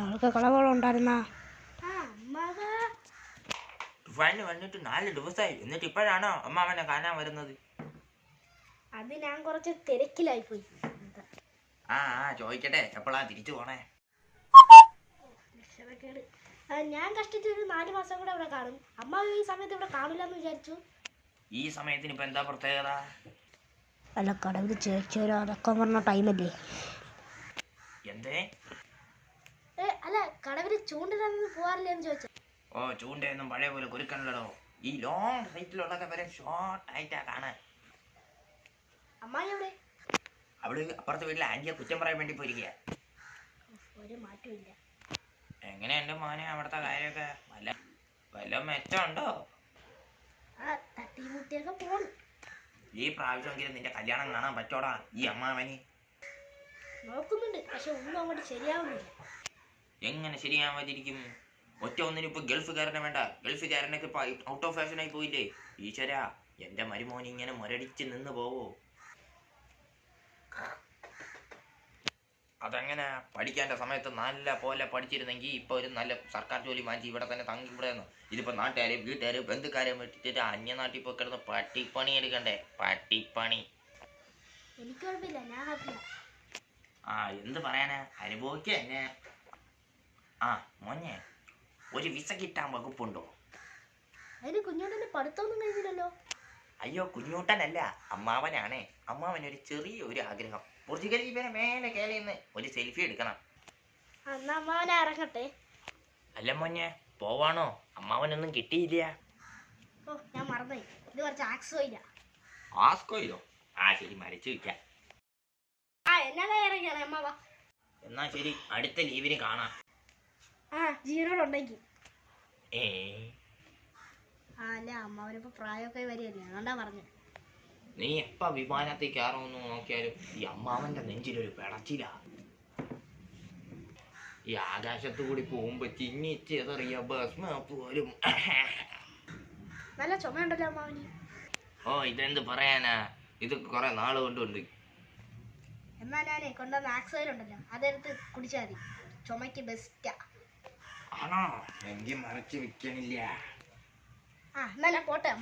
അവൾക്ക് വന്നിട്ട് നാല് ദിവസമായി എന്നിട്ട് ഇപ്പോഴാണോ അമ്മാവനെ കാണാൻ വരുന്നത്? അത് ഞാൻ കുറച്ച് തിരക്കിലായി പോയി. ആ ആ ചോദിക്കട്ടെ. എപ്പോഴാ തിരിച്ചു പോണേ? ഞാൻ കഷ്ടിച്ച് ഒരു നാല് മാസം കൂടെ ഇവിടെ കാണും. അമ്മ ഈ സമയത്ത് ഇവിടെ കാണില്ല എന്ന് വിചാരിച്ചു. ഈ സമയത്തിന് ഇപ്പൊ എന്താ പ്രത്യേകത? അല്ല കടവിൽ ചേച്ചിയൊരു അതൊക്കെ പറഞ്ഞ ടൈമല്ലേ എന്തേ? അല്ല കടവിൽ ചൂണ്ടിലൊന്നും പോവാറില്ല എന്ന് ചോദിച്ചു. ഓ ചൂണ്ടയൊന്നും പഴയ പോലെ കുരുക്കണല്ലോ ഈ ലോങ് സൈറ്റിലുള്ളൊക്കെ വരെ ഷോർട്ട് ആയിട്ടാ കാണാൻ. അമ്മായി എവിടെ? അവൾ അപ്പുറത്തെ വീട്ടിലെ ആന്റിയെ കുറ്റം പറയാൻ വേണ്ടി പോയിരിക്കുക ഒരു മാറ്റമില്ല എങ്ങനെ എന്റെ മോനെ അവിടുത്തെ കാര്യമൊക്കെ? വല്ല വല്ല മെച്ചമുണ്ടോ? ഈ പ്രാവശ്യമെങ്കിലും നിന്റെ കല്യാണം കാണാൻ പറ്റോടാ ഈ അമ്മാവന്. നോക്കുന്നുണ്ട്. പക്ഷെ ഒന്നും അങ്ങോട്ട് ശരിയാവുന്നില്ല. എങ്ങനെ ശരിയാവാതിരിക്കും? ഒറ്റ ഒന്നിനും ഇപ്പൊ ഗൾഫുകാരനെ വേണ്ട. ഗൾഫുകാരനൊക്കെ ഇപ്പൊ ഔട്ട് ഓഫ് ഫാഷനായി പോയില്ലേ? ഈശ്വര എന്റെ മരുമോൻ ഇങ്ങനെ മുരടിച്ച് നിന്ന് പോവോ? അതങ്ങനെ? പഠിക്കേണ്ട സമയത്ത് നല്ല പോലെ പഠിച്ചിരുന്നെങ്കിൽ ഇപ്പൊ ഒരു നല്ല സർക്കാർ ജോലി മാറ്റി ഇവിടെ തന്നെ തങ്ങി ഇവിടെ നിന്ന്. ഇതിപ്പോ നാട്ടുകാരെ വീട്ടുകാരെ ബന്ധുക്കാരെയും വിട്ടിട്ട് അന്യനാട്ടിൽ പോയി കിടന്ന് പട്ടിപ്പണി എടുക്കണ്ടേ? പട്ടിപ്പണി. എനിക്ക് കുഴപ്പമില്ല. ഞാൻ ഹാപ്പിയാ ആ എന്ത് പറയാനാ? അനുഭവിക്കുക തന്നെ ആ മോനെ ഒരു വിസ കിട്ടാൻ വകുപ്പുണ്ടോ? അതിന് കുഞ്ഞോട്ടന്റെ പഠിത്തമൊന്നും കഴിഞ്ഞില്ലല്ലോ. അയ്യോ കുഞ്ഞൂട്ടനല്ല അമ്മാവനാണേ. അമ്മാവനൊരു ചെറിയ ഒരു ആഗ്രഹം. പോർച്ചുഗൽ ഇവനെ മേലെ കയറിയെന്ന് ഒരു സെൽഫി എടുക്കണം. ആ, എന്നാ അമ്മാവനെ ഇറങ്ങട്ടെ അല്ല മോനെ പോവാണോ? അമ്മാവനൊന്നും കിട്ടിയില്ല. ഓ ഞാൻ മറന്നുപോയി. ഇത് കുറച്ച് ആക്സോ ഇല്ല ആസ്കോയിലോ ആ ശരി മരിച്ചു വയ്ക്കാം ആ എന്നാ ഇറങ്ങിയാണ് അമ്മാവ എന്നാ ശരി അടുത്ത ലീവിന് കാണാം. ആ ജീവനോട് ഉണ്ടെങ്കിൽ ഏ. ആ അല്ല അമ്മാവനിപ്പോ പ്രായമൊക്കെ വരികയല്ലേ അതുകൊണ്ടാ പറഞ്ഞു. നീ എപ്പ വിമാനത്തിൽ കയറുമെന്ന് നോക്കിയാലും ഈ അമ്മാവന്റെ നെഞ്ചിലൊരു പിടച്ചില. ഈ ആകാശത്തു കൂടി പോകുമ്പോ ചിന്നിച്ചെറിയ ഭസ്മ പോലും. നല്ല ചുമയുണ്ടല്ലോ അമ്മാവന്. ഓ ഇതെന്ത് പറയാനാ? ഇത് കുറെ നാൾ കൊണ്ടുണ്ട് എന്നാ ഞാനേ കൊണ്ടുവന്ന ആക്സോയിൽ ഉണ്ടല്ലോ അതെടുത്ത് കുടിച്ചാൽ മതി. ചുമയ്ക്ക് ബെസ്റ്റാ ആണോ? എങ്കിൽ മറച്ചു വെക്കണില്ല. ആ എന്നാ ഞാൻ പോട്ടെ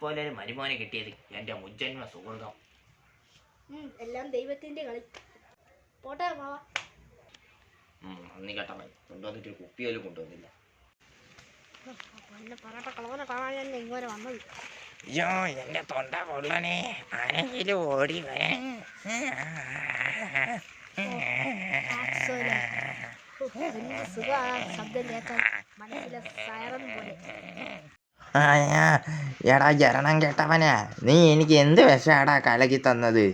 പോലെ ഒരു മരുമോനെ കിട്ടിയത് എന്റെ മുജ്ജന്മ സുഹൃതം. എല്ലാം ദൈവത്തിന്റെ കളി. പോട്ടെ മാവാ. നന്ദി കേട്ടവൻ കൊണ്ടുവന്നിട്ട് ഒരു കുപ്പിയോലും കൊണ്ടുവന്നില്ല. എന്നെ പറയട്ടെ കളവനെ കാണാൻ ഞാൻ ഇങ്ങനെ വന്നത്. അയ്യോ എന്റെ തൊണ്ട കൊള്ളണേ ആരെങ്കിലും ഓടി വരാൻ. എടാ ജരണം കേട്ടവനാ. നീ എനിക്ക് എന്ത് വിഷാടാ കലകി തന്നത്?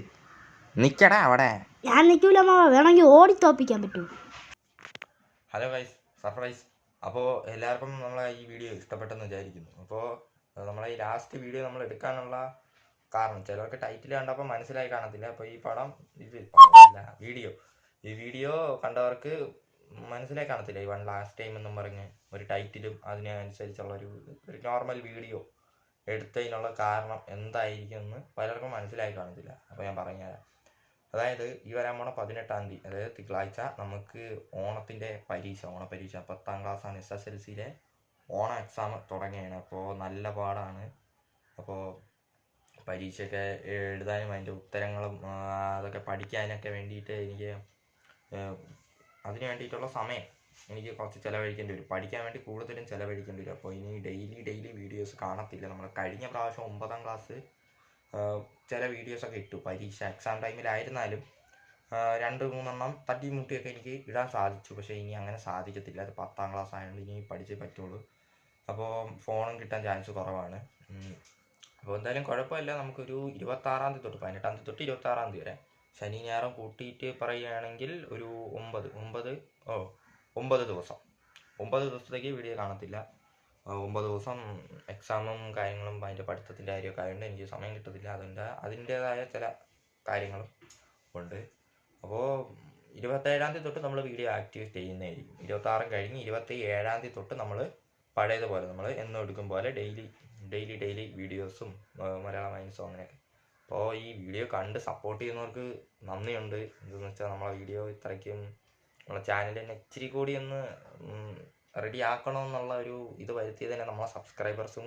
നിക്കടാ അവിടെ. ഞാൻ നിൽക്കൂല മാവ വേണമെങ്കിൽ ഓടി തോപ്പിക്കാൻ പറ്റൂ. ഹലോ ഗൈസ് സർപ്രൈസ് അപ്പോൾ എല്ലാവർക്കും നമ്മളെ ഈ വീഡിയോ ഇഷ്ടപ്പെട്ടെന്ന് വിചാരിക്കുന്നു. അപ്പോൾ നമ്മളെ ഈ ലാസ്റ്റ് വീഡിയോ നമ്മൾ എടുക്കാനുള്ള കാരണം. ചിലർക്ക് ടൈറ്റിൽ കണ്ടപ്പോൾ മനസ്സിലായി കാണത്തില്ല. അപ്പോൾ ഈ പടം ഇത് വീഡിയോ ഈ വീഡിയോ കണ്ടവർക്ക് മനസ്സിലായി കാണത്തില്ല. ഈ വൺ ലാസ്റ്റ് ടൈം എന്നും പറഞ്ഞ് ഒരു ടൈറ്റിലും അതിനനുസരിച്ചുള്ള ഒരു ഒരു നോർമൽ വീഡിയോ എടുത്തതിനുള്ള കാരണം എന്തായിരിക്കും എന്ന് പലർക്കും മനസ്സിലായി കാണത്തില്ല. അപ്പോൾ ഞാൻ പറഞ്ഞുതരാം അതായത് ഈ വരാൻ പോണ പതിനെട്ടാം തീയതി അതായത് തിങ്കളാഴ്ച നമുക്ക് ഓണത്തിന്റെ പരീക്ഷ ഓണപരീക്ഷ പത്താം ക്ലാസ്സാണ് എസ് എസ് എൽ സിയിലെ ഓണ എക്സാം തുടങ്ങുകയാണ് അപ്പോൾ നല്ല പാടാണ്. അപ്പോൾ പരീക്ഷയൊക്കെ എഴുതാനും അതിന്റെ ഉത്തരങ്ങളും അതൊക്കെ പഠിക്കാനൊക്കെ വേണ്ടിയിട്ട് എനിക്ക് അതിന് വേണ്ടിയിട്ടുള്ള സമയം എനിക്ക് കുറച്ച് ചിലവഴിക്കേണ്ടി വരും. പഠിക്കാൻ വേണ്ടി കൂടുതലും ചിലവഴിക്കേണ്ടി വരും. അപ്പോൾ ഇനി ഡെയിലി ഡെയിലി വീഡിയോസ് കാണത്തില്ല. നമ്മൾ കഴിഞ്ഞ പ്രാവശ്യം ഒമ്പതാം ക്ലാസ് ചില വീഡിയോസൊക്കെ ഇട്ടു. പരീക്ഷ എക്സാം ടൈമിലായിരുന്നാലും രണ്ട് മൂന്നെണ്ണം തട്ടി മുട്ടിയൊക്കെ എനിക്ക് ഇടാൻ സാധിച്ചു. പക്ഷേ ഇനി അങ്ങനെ സാധിക്കത്തില്ല. അത് പത്താം ക്ലാസ് ആയതുകൊണ്ട് ഇനി പഠിച്ചേ പറ്റുള്ളൂ. അപ്പോൾ ഫോണും കിട്ടാൻ ചാൻസ് കുറവാണ്. അപ്പോൾ എന്തായാലും കുഴപ്പമില്ല. നമുക്കൊരു ഇരുപത്താറാം തീയതി തൊട്ട് പതിനെട്ടാം തീയതി തൊട്ട് ഇരുപത്താറാം തീയതി വരെ ശനി ഞായറും കൂട്ടിയിട്ട് പറയുകയാണെങ്കിൽ ഒരു ഒമ്പത് ഒമ്പത് ഓ ഒമ്പത് ദിവസം. ഒമ്പത് ദിവസത്തേക്ക് വീഡിയോ കാണത്തില്ല. ഒമ്പത് ദിവസം എക്സാമും കാര്യങ്ങളും അതിന്റെ പഠിത്തത്തിന്റെ കാര്യമൊക്കെ ആയതുകൊണ്ട് എനിക്ക് സമയം കിട്ടത്തില്ല. അതുകൊണ്ട് അതിന്റേതായ ചില കാര്യങ്ങളും ഉണ്ട്. അപ്പോൾ ഇരുപത്തേഴാം തീയതി തൊട്ട് നമ്മൾ വീഡിയോ ആക്ടിവേറ്റ് ചെയ്യുന്നതായിരിക്കും. ഇരുപത്താറും കഴിഞ്ഞ് ഇരുപത്തി ഏഴാം തീയതി തൊട്ട് നമ്മൾ പഴയതുപോലെ നമ്മൾ എന്നും എടുക്കും പോലെ ഡെയിലി ഡെയിലി ഡെയിലി വീഡിയോസും മലയാളം മൈൻസും അങ്ങനെയൊക്കെ. അപ്പോൾ ഈ വീഡിയോ കണ്ട് സപ്പോർട്ട് ചെയ്യുന്നവർക്ക് നന്ദിയുണ്ട്. എന്തെന്ന് വെച്ചാൽ നമ്മളെ വീഡിയോ ഇത്രയ്ക്കും നമ്മളെ ചാനൽ തന്നെ ഇച്ചിരി കൂടി ഒന്ന് റെഡി ആക്കണമെന്നുള്ള ഒരു ഇത് വരുത്തിയത് തന്നെ നമ്മളെ സബ്സ്ക്രൈബേഴ്സും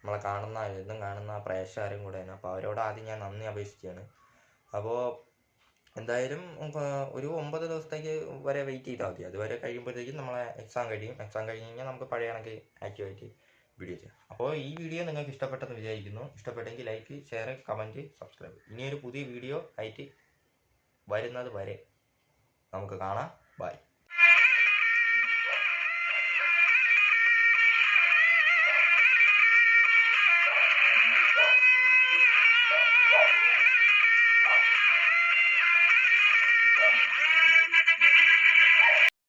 നമ്മളെ കാണുന്ന എന്നും കാണുന്ന പ്രേക്ഷകരും കൂടെ തന്നെ അപ്പോൾ അവരോട് ആദ്യം ഞാൻ നന്ദി അപേക്ഷിക്കുകയാണ്. അപ്പോൾ എന്തായാലും ഒരു ഒമ്പത് ദിവസത്തേക്ക് വരെ വെയിറ്റ് ചെയ്താൽ മതി. അതുവരെ കഴിയുമ്പോഴത്തേക്കും നമ്മളെ എക്സാം കഴിയും. എക്സാം കഴിഞ്ഞ് കഴിഞ്ഞാൽ നമുക്ക് പഴയ കണക്ക് ആക്റ്റീവായിട്ട് വീഡിയോ ചെയ്യാം. അപ്പോൾ ഈ വീഡിയോ നിങ്ങൾക്ക് ഇഷ്ടപ്പെട്ടെന്ന് വിചാരിക്കുന്നു. ഇഷ്ടപ്പെട്ടെങ്കിൽ ലൈക്ക് ഷെയർ കമന്റ് സബ്സ്ക്രൈബ് ഇനിയൊരു പുതിയ വീഡിയോ ആയിട്ട് വരുന്നത് വരെ നമുക്ക് കാണാം. ബൈ